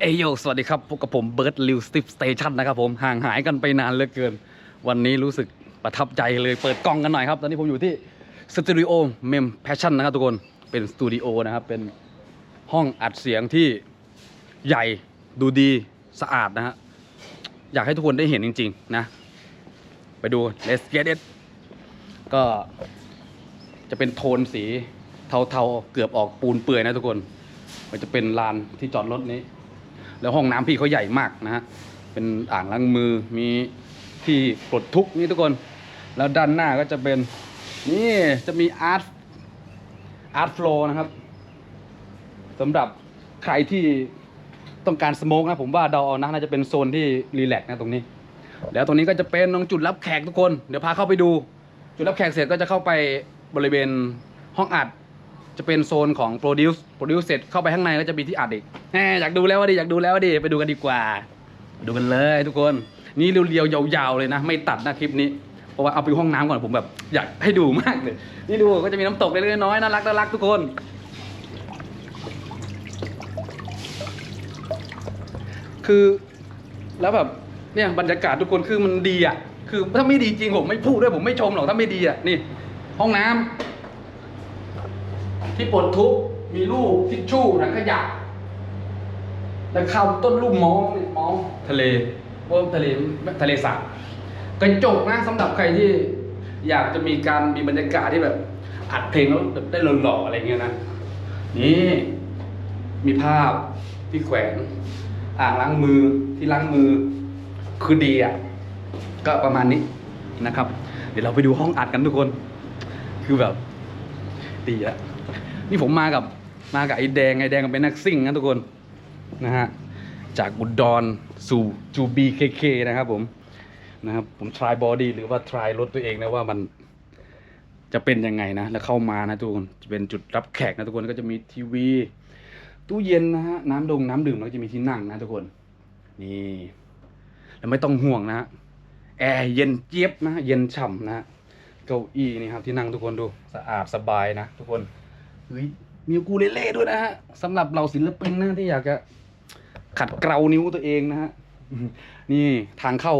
เอยโยสวัสดีครับพบกับผมเบิร์ดลิวสติปสเตชันนะครับผมห่างหายกันไปนานเหลือเกิน วันนี้รู้สึกประทับใจเลยเปิดกล้องกันหน่อยครับ ตอนนี้ผมอยู่ที่สตูดิโอเมมแพชชั่นนะครับทุกคนเป็นสตูดิโอนะครับ เป็นห้องอัดเสียงที่ใหญ่ดูดีสะอาดนะฮะอยากให้ทุกคนได้เห็นจริง ๆ นะ ไปดู let's get it ก็จะเป็นโทนสีเทาๆเกือบออกปูนเปื่อยนะทุกคน มันจะเป็นลานที่จอดรถนี้ แล้วห้องน้ำพี่เขาใหญ่มากนะฮะเป็นอ่างล้างมือมีที่ปลดทุกข์นี่ทุกคน แล้วด้านหน้าก็จะเป็นนี่จะมีอาร์ตอาร์ตโฟลนะครับสำหรับใครที่ต้องการสโมกนะผมว่าเดาเอานะน่าจะเป็นโซนที่รีแลกซ์นะตรงนี้ แล้วตรงนี้ก็จะเป็นตรงจุดรับแขกทุกคน เดี๋ยวพาเข้าไปดู จุดรับแขกเสร็จก็จะเข้าไปบริเวณห้องอัด จะเป็นโซนของ produce produce เสร็จเข้าไปข้างในก็จะมีที่อัดอีกแหมอยากดูแล้วว่าดิอยากดูแล้วว่าดิไปดูกันดีกว่า ดูกันเลยทุกคน นี่เรียวๆยาวๆเลยนะ ไม่ตัดนะคลิปนี้เพราะว่าเอาไปห้องน้ำก่อนผมแบบอยากให้ดูมากเลย นี่ดูก็จะมีน้ำตกเล็กๆน้อยๆน่ารักน่ารักทุกคน คือแล้วแบบเนี่ยบรรยากาศทุกคนคือมันดีอะ คือถ้าไม่ดีจริงผมไม่พูดด้วยผมไม่ชมหรอกถ้าไม่ดีอะนี่ ห้องน้ำ ที่ปลดทุกข์มีลูกทิชชู่ถังขยะแล้วเข้าต้นลูกมองเนี่ยมองทะเลว่าทะเลทะเลสาบกระจกนะสำหรับใครที่อยากจะมีการมีบรรยากาศที่แบบ อัดเพลงแล้วแบบได้หล่อๆอะไรเงี้ยนะนี่มีภาพที่แขวนอ่างล้างมือที่ล้างมือคือดีอะก็ประมาณนี้นะครับ เดี๋ยวเราไปดูห้องอัดกันทุกคน คือแบบ ดีอะ นี่ผมมากับมากับไอ้แดงไอ้แดงก็เป็นนักซิ่งนะทุกคนนะฮะจากอุดรสู่จูบีเคเคนะครับผมนะครับผมทรายบอดี้หรือว่าทรายรถตัวเองนะว่ามันจะเป็นยังไงนะแล้วเข้ามานะทุกคนจะเป็นจุดรับแขกนะทุกคนก็จะมีทีวี ตู้เย็นนะฮะน้ำดงน้ำดื่มแล้วก็จะมีที่นั่งนะทุกคนนี่แล้วไม่ต้องห่วงนะฮะแอร์เย็นเจี๊ยบนะเย็นฉ่ำนะฮะเก้าอี้นี่ครับที่นั่งทุกคนดูสะอาดสบายนะทุกคน เฮ้ยมีอูกูเลเล่ด้วยนะฮะสำหรับเราศิลปินนะที่อยากจะขัดเกลานิ้วตัวเองนะฮะนี่ทางเข้า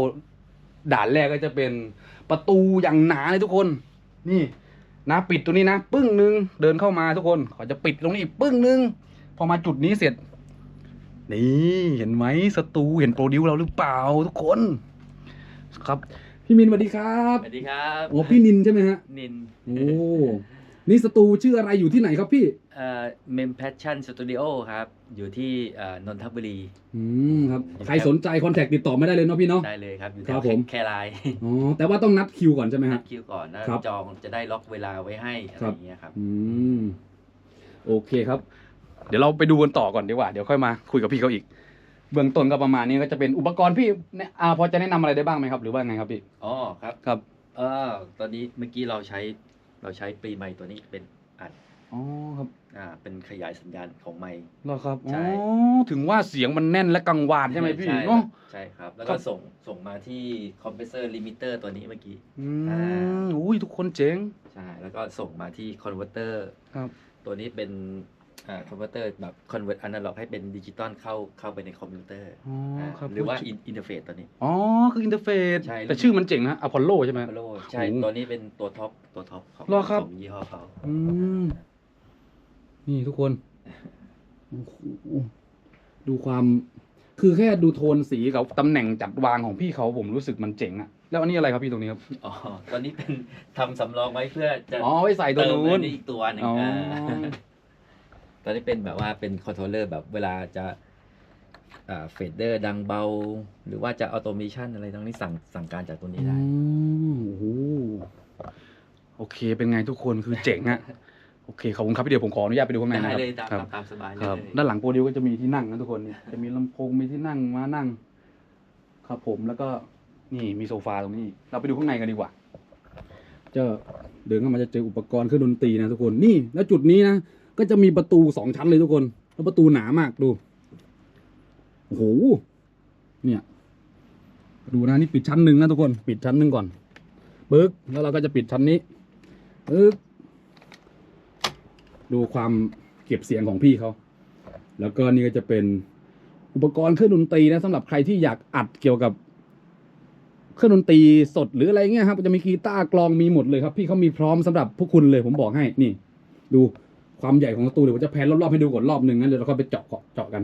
ด่านแรกก็จะเป็นประตูอย่างหนาเลยทุกคน นี่นะปิดตัวนี้นะ ปึ้งหนึงเดินเข้ามาทุกคนเขาจะปิดตรงนี้อีกปึ้งหนึงพอมาจุดนี้เสร็จ นี่เห็นไหมสตูเห็นโปรดิวเราหรือเปล่าทุกคน ครับ พี่มินสวัสดีครับสวัสดีครับโอ้พี่นินใช่ไหมฮะนินโอ้ นี่สตูชื่ออะไรอยู่ที่ไหนครับพี่เอ่อเมมแพชชั่นสตูดิโอครับ อยู่ที่เอ่อนนทบุรี อืมครับใครสนใจคอนแทคติดต่อไม่ได้เลยเนาะพี่เนาะ ได้เลยครับ อยู่คแถรัวบผม แคไลน์อ๋อแต่ว่าต้องนัดคิวก่อนใช่ไหมนัฮะ ดคิวก่อนแล้วครับจองจะได้ล็อกเวลาไว้ให้อะไรครับ อย่างเงี้ยครับ อืมโอเคครับ เดี๋ยวเราไปดูกันต่อก่อนดีกว่า เดี๋ยวค่อยมาคุยกับพี่เขาอีก เบื้องต้นก็ประมาณนี้ก็จะเป็นอุปกรณ์พี่เนี่ยอ่าพอจะแนะนำอะไรได้บ้างไหมครับ หรือว่าไงครับพี่ อ๋อครับครับ เออตอนนี้เมื่อกี้เราใช้ เราใช้ปรีไมค์ตัวนี้เป็นอัดอ๋อครับอ่าเป็นขยายสัญญาณของไมค์ เหรอครับใช่ อ๋อถึงว่าเสียงมันแน่นและกังวานใช่ไหมพี่ใช่เนาะ ใช่ครับ แล้วครัก็บ ส่งส่งมาที่คอมเพรสเซอร์ลิมิเตอร์ตัวนี้เมื่อกี้ อือ่ามอุ้ยทุกคนเจ๋ง ใช่ แล้วก็ส่งมาที่คอนเวอร์เตอร์ครับ ตัวนี้เป็นอ่า คอนเวอร์เตอร์แบบคอนเวอร์ตอนาล็อกให้เป็นดิจิตอลเข้าเข้าไปในคอมพิวเตอร์อ๋อาครับหรือว่าอินเทอร์เฟซตัวนี้ อ๋อ คืออินเทอร์เฟซใช่แต่ชื่อมันเจ๋งนะอพอลโลใช่ไหมโลใช่โอ้ตัวนี้เป็นตัวท็อปตัวท็อปของเหรอครับของยี่ห้อเขาอืมนี่ทุกคนโอ้โหดูความคือแค่ดูโทนสีกับตำแหน่งจัดวางของพี่เขาผมรู้สึกมันเจ๋งอะแล้วอันนี้อะไรครับพี่ตรงนี้ครับ อ๋อตัวนี้เป็นทำสำรองไว้เพื่อจะ อ๋อไว้ใส่ตัวเติมนู้อันนนี้อีกตัวหนึ่ง อ๋ออ่าตัวนี้เป็นแบบว่าเป็นคอนโทรลเลอร์แบบเวลาจะอ่าเฟดเดอร์ดังเบา หรือว่าจะออโตเมชันอะไรตรงนี้สั่งสั่งการจากตัวนี้อืได้มโอ้โหโอเค เป็นไงทุกคนคือเจ๋งอะโอเค ขอบคุณครับพี่เดี๋ยวผมขออนุญาตไปดูข้างในได้นะครับเลยตามครับตามสบายเลครับยด้านหลังโปรดิวก็จะมีที่นั่งนะทุกคนเนี่ยจะมีลำโพงมีที่นั่งมานั่ง ครับผมแล้วก็นี่มีโซฟาตรงนี้ เราไปดูข้างในกันดีกว่าจะเดินเข้ามาจะเจออุปกรณ์เครื่องดนตรีนะทุกคนนี่ แล้วจุดนี้นะ ก็จะมีประตูสองชั้นเลยทุกคน แล้วประตูหนามากดูโอ้โหเนี่ย ดูนะนี่ปิดชั้นหนึ่งนะทุกคนปิดชั้นหนึ่งก่อนปึ๊กแล้วเราก็จะปิดชั้นนี้ปึ๊กดูความเก็บเสียงของพี่เขา แล้วก็นี่ก็จะเป็นอุปกรณ์เครื่องดนตรีนะสำหรับใครที่อยากอัดเกี่ยวกับ เครื่องดนตรีสดหรืออะไรเงี้ยครับจะมีกีตาร์กลองมีหมดเลยครับ พี่เขามีพร้อมสำหรับพวกคุณเลยผมบอกให้นี่ ดู ความใหญ่ของสตูเดี๋ยวผมจะแพนรอบๆให้ดูก่อนรอบหนึ่งนะเดี๋ยวเราก็ไปเจาะเจาะกัน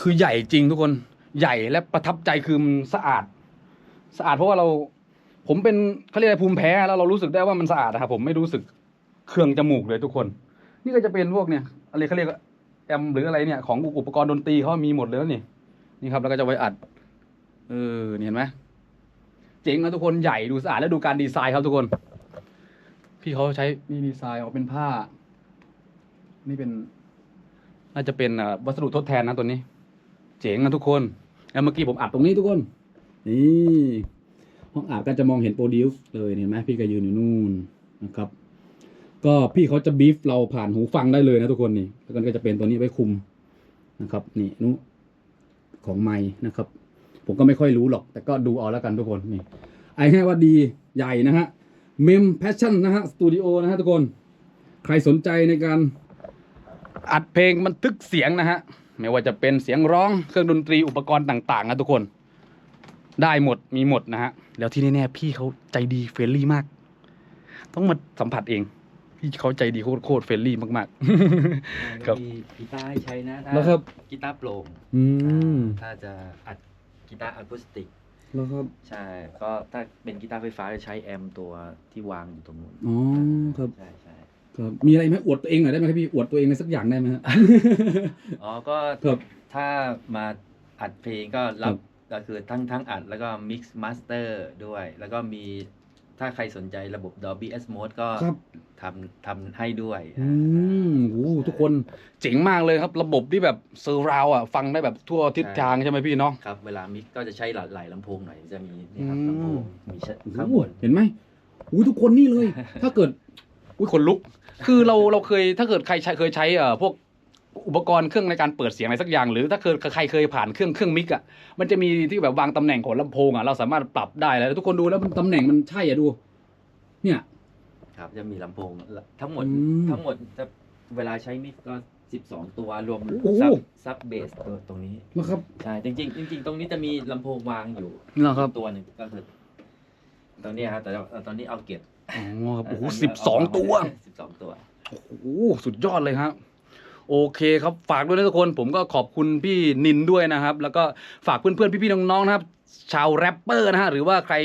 คือใหญ่จริงทุกคนใหญ่และประทับใจคือมันสะอาด สะอาดเพราะว่าเรา ผมเป็นเขาเรียกอะไรภูมิแพ้แล้วเรารู้สึกได้ว่ามันสะอาดนะครับผมไม่รู้สึกเครื่องจมูกเลยทุกคน นี่ก็จะเป็นพวกเนี่ยอะไรเขาเรียกแอมหรืออะไรเนี่ยของอุปกรณ์ดนตรีเขามีหมดเลยนี่นี่ครับแล้วก็จะไว้อัด เออเห็นไหมเจ๋งนะทุกคนใหญ่ดูสะอาดและดูการดีไซน์ครับทุกคน พี่เขาใช้นี่ดีไซน์ออกเป็นผ้า นี่เป็น น่าจะเป็นวัสดุทดแทนนะตัวนี้ เจ๋งนะทุกคน แล้วเมื่อกี้ผมอัดตรงนี้ทุกคน นี่ห้องอัดก็จะมองเห็นโปรดิวซ์เลยเห็นไหมพี่ก็ยืนอยู่นู่นนะครับ ก็พี่เขาจะบีฟเราผ่านหูฟังได้เลยนะทุกคนนี่แล้วก็จะเป็นตัวนี้ไว้คุมนะครับ นี่นุของไม้นะครับ ผมก็ไม่ค่อยรู้หรอก แต่ก็ดูเอาแล้วกันทุกคนนี่ไอ้แค่ว่าดีใหญ่นะฮะเมมแพชชั่นนะฮะสตูดิโอนะฮะทุกคน ใครสนใจในการอัดเพลงบันทึกเสียงนะฮะ ไม่ว่าจะเป็นเสียงร้องเครื่องดนตรีอุปกรณ์ต่างๆนะทุกคน ได้หมดมีหมดนะฮะ แล้วที่แน่ๆพี่เขาใจดีเฟรนลี่มาก ต้องมาสัมผัสเอง พี่เขาใจดีโคตรๆเฟรนลี่มากครับ มีกีตาร์ให้ใช้นะถ้าแล้วครับกีตาร์โปร่งๆอืม ถ้าจะอัด กีตาร์อะคูสติกแล้วครับใช่ ก็ถ้าเป็นกีตาร์ไฟฟ้าจะใช้แอมป์ตัวที่วางอยู่ตรงนู้นอ๋อครับใช่ใช่ครับ มีอะไรไหมอวดตัวเองหน่อยได้ไหมครับพี่อวดตัวเองในสักอย่างได้ไหมฮะอ๋อก็ครับถ้ามาอัดเพลงก็ครัรับบก็คือทั้งทั้งอัดแล้วก็มิกซ์มาสเตอร์ด้วย แล้วก็มี ถ้าใครสนใจระบบ Dolby S Mode ก็ครับ ทำทำให้ด้วยอืมโอ้โหทุกคนเจ๋งมากเลยครับ ระบบที่แบบเซอร์ราวอะ ฟังได้แบบทั่วทิศทางใช่ไหมพี่เนาะ ครับ เวลามิกก็จะใช้หลายหลายลำโพงหน่อยจะมีนี่ครับอืม ลำโพงมีชั้นโอ้โหข้างบน เห็นไหมอุ้ยทุกคนนี่เลย ถ้าเกิดอุ้ยขนลุก คือเราเราเคยถ้าเกิดใครใช้เคยใช้เอ่อพวก อุปกรณ์เครื่องในการเปิดเสียงอะไรสักอย่าง หรือถ้าเคยใครเคยผ่านเครื่องเครื่องมิกอะมันจะมีที่แบบวางตำแหน่งของลำโพงอะเราสามารถปรับได้แล้วทุกคนดูแล้วมันตำแหน่งมันใช่อะดู เนี่ย ครับ จะมีลำโพงทั้งหมด อืมทั้งหมดจะเวลาใช้มิกก็สิบสองตัวรวมโอ้โห ซับซับเบสตัวตรงนี้ นะครับใช่ จริงๆจริง ๆ ตรงนี้จะมีลำโพงวางอยู่นะครับตัวหนึ่งก็คือตรงนี้ครับแต่ว่าตอนนี้เอาเก็บอ๋อครับโอ้โหสิบสองตัวสิบสองตัว โอ้โหสุดยอดเลยครับ โอเคครับฝากด้วยนะทุกคน ผมก็ขอบคุณพี่นินด้วยนะครับ แล้วก็ฝากเพื่อนๆพี่ๆน้องๆนะครับชาวแรปเปอร์นะฮะหรือว่าใคร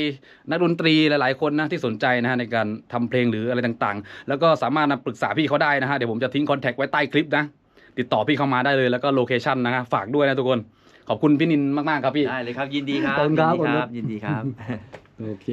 นักดนตรีหลายๆคนนะที่สนใจนะฮะในการทำเพลงหรืออะไรต่างๆ แล้วก็สามารถมาปรึกษาพี่เขาได้นะฮะเดี๋ยวผมจะทิ้งคอนแทคไว้ใต้คลิปนะติดต่อพี่เข้ามาได้เลยแล้วก็โลเคชันนะฮะฝากด้วยนะทุกคนขอบคุณพี่นินมากๆครับพี่ได้เลยครับยินดีครับขอบคุณครับยินดีครับยินดีครับโอเค